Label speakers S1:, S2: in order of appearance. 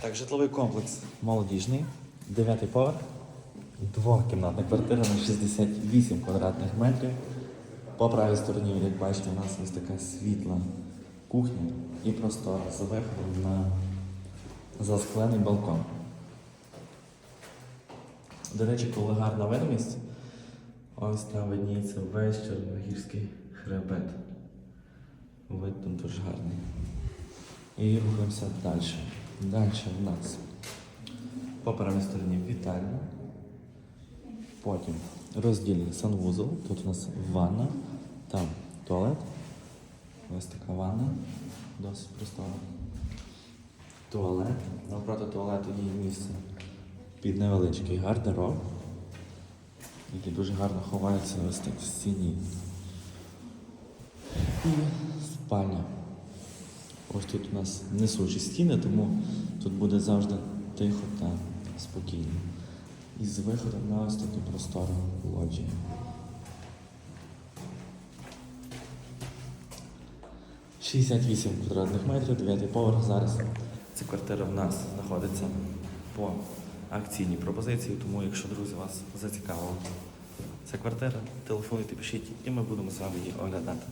S1: Так, житловий комплекс молодіжний, дев'ятий поверх, двокімнатна квартира на 68 квадратних метрів. По правій стороні, як бачите, у нас ось така світла кухня і простора з виходом на засклений балкон. До речі, коли гарна видимість, ось там видніється весь Чорногірський хребет. Вид тут дуже гарний. І рухаємося далі. Далі в нас по правій стороні вітальня. Потім роздільний санвузол. Тут у нас ванна, там туалет. Ось така ванна, досить простора. Туалет. Навпроти туалету є місце під невеличкий гардероб, який дуже гарно ховається ось так в стіні. І спальня. Ось тут у нас несучі стіни, тому тут буде завжди тихо та спокійно. І з виходом на ось таку простору лоджію. Шістдесят вісім квадратних метрів, дев'ятий поверх зараз. Ця квартира в нас знаходиться по акційній пропозиції, тому якщо, друзі, вас зацікавила ця квартира, телефонуйте, пишіть, і ми будемо з вами її оглядати.